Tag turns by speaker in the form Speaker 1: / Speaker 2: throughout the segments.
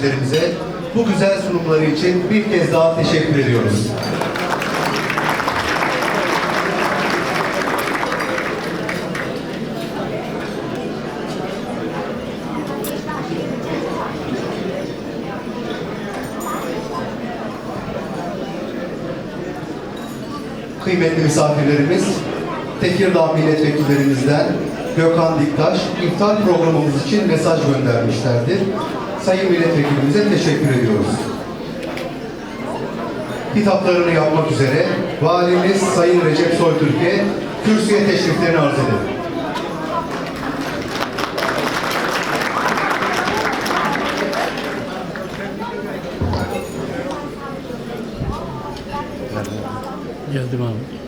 Speaker 1: Bizlerimize bu güzel sunumları için bir kez daha teşekkür ediyoruz. Kıymetli misafirlerimiz, Tekirdağ milletvekillerimizden Gökhan Diktaş iftar programımız için mesaj göndermişlerdir. Sayın milletvekilimize teşekkür ediyoruz. Hitaplarını yapmak üzere Valimiz Sayın Recep Soytürk'e kürsüye teşriflerini arz edelim.
Speaker 2: Geldim abi.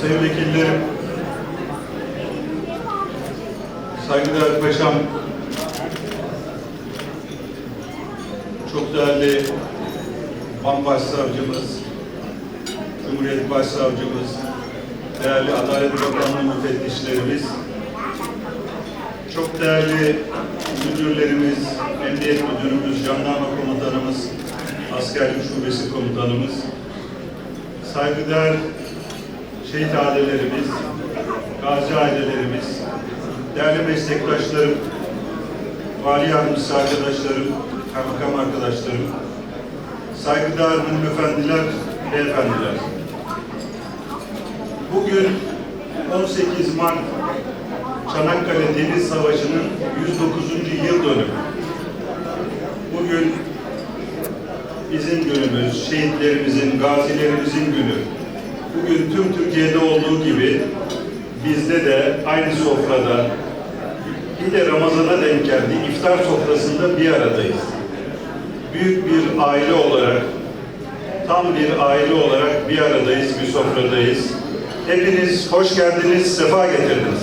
Speaker 3: Sayın Vekillerim, saygıdeğer Paşam, çok değerli Van Başsavcımız, Cumhuriyet Başsavcımız, değerli Adalet Bakanlığı müfettişlerimiz, çok değerli müdürlerimiz, Emniyet Müdürümüz, Jandarma Komutanımız, Askerlik Şubesi Komutanımız, saygıdeğer şehit ailelerimiz, gazi ailelerimiz, değerli meslektaşlarım, vali yardımcısı arkadaşlarım, kaymakam arkadaşlarım, saygıdeğer hanımefendiler, beyefendiler. Bugün 18 Mart Çanakkale Deniz Savaşı'nın 109. yıl dönümü. Bugün bizim günümüz, şehitlerimizin, gazilerimizin günü. Bugün tüm Türkiye'de olduğu gibi bizde de aynı sofrada bir de Ramazan'a denk geldi. iftar sofrasında bir aradayız. Büyük bir aile olarak, tam bir aile olarak bir aradayız, bir sofradayız. Hepiniz hoş geldiniz, sefa getirdiniz.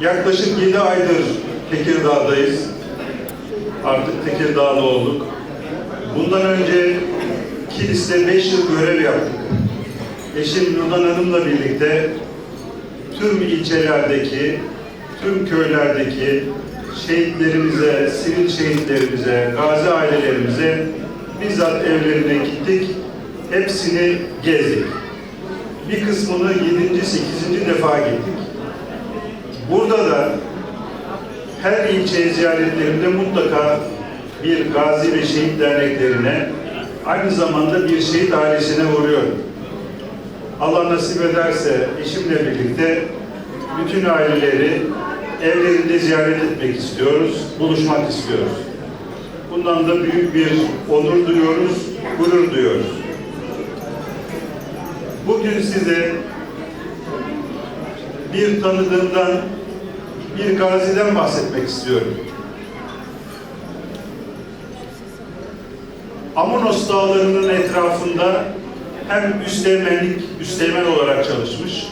Speaker 3: Yaklaşık 7 aydır Tekirdağ'dayız. Artık Tekirdağlı olduk. Bundan önce Kilis'te 5 yıl görev yaptık. Eşim Nurdan Hanım'la birlikte tüm ilçelerdeki, tüm köylerdeki şehitlerimize, sivil şehitlerimize, gazi ailelerimize bizzat evlerine gittik. Hepsini gezdik. Bir kısmını 7. 8. defa gittik. Burada da her ilçe ziyaretlerimde mutlaka bir gazi ve şehit derneklerine aynı zamanda bir şehit ailesine uğruyorum. Allah nasip ederse eşimle birlikte bütün aileleri evlerinde ziyaret etmek istiyoruz, buluşmak istiyoruz. Bundan da büyük bir onur duyuyoruz, gurur duyuyoruz. Bugün size bir tanıdığımdan, bir gaziden bahsetmek istiyorum. Amonos dağlarının etrafında hem üsteğmenlik, üsteğmen olarak çalışmış,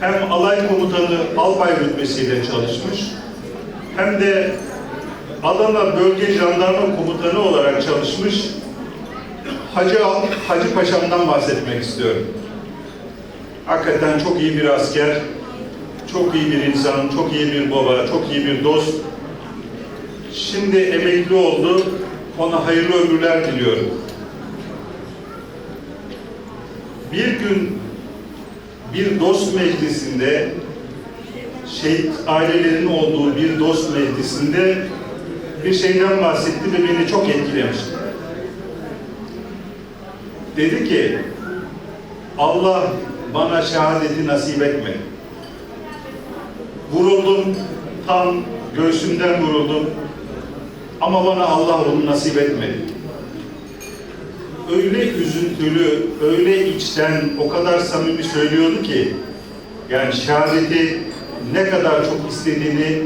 Speaker 3: hem alay komutanı albay rütbesiyle çalışmış, hem de Adana Bölge Jandarma Komutanı olarak çalışmış Hacı, Hacı Paşam'dan bahsetmek istiyorum. Hakikaten çok iyi bir asker, çok iyi bir insan, çok iyi bir baba, çok iyi bir dost. Şimdi emekli oldu, ona hayırlı ömürler diliyorum. Bir gün bir dost meclisinde, şehit ailelerin olduğu bir dost meclisinde bir şeyden bahsetti ve beni çok etkilemişti. Dedi ki, Allah bana şehadeti nasip etmedi. Vuruldum, tam göğsümden vuruldum. Ama bana Allah onu nasip etmedi. Öyle üzüntülü, öyle içten, o kadar samimi söylüyordu ki, yani şehadeti ne kadar çok istediğini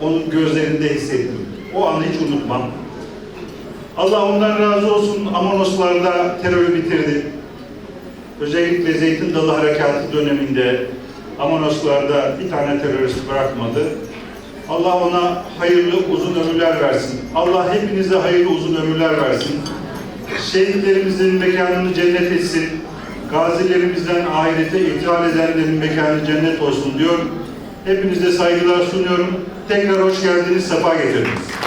Speaker 3: onun gözlerinde hissettim. O anı hiç unutmam. Allah ondan razı olsun Amonoslarda terörü bitirdi. Özellikle Zeytin Dalı Harekatı döneminde Amonoslarda bir tane terörist bırakmadı. Allah ona hayırlı uzun ömürler versin. Allah hepinize hayırlı uzun ömürler versin. Şehitlerimizin mekanını cennet etsin. Gazilerimizden ahirete ithal edenlerin mekanı cennet olsun diyor. Hepinize saygılar sunuyorum. Tekrar hoş geldiniz, sefa getirdiniz.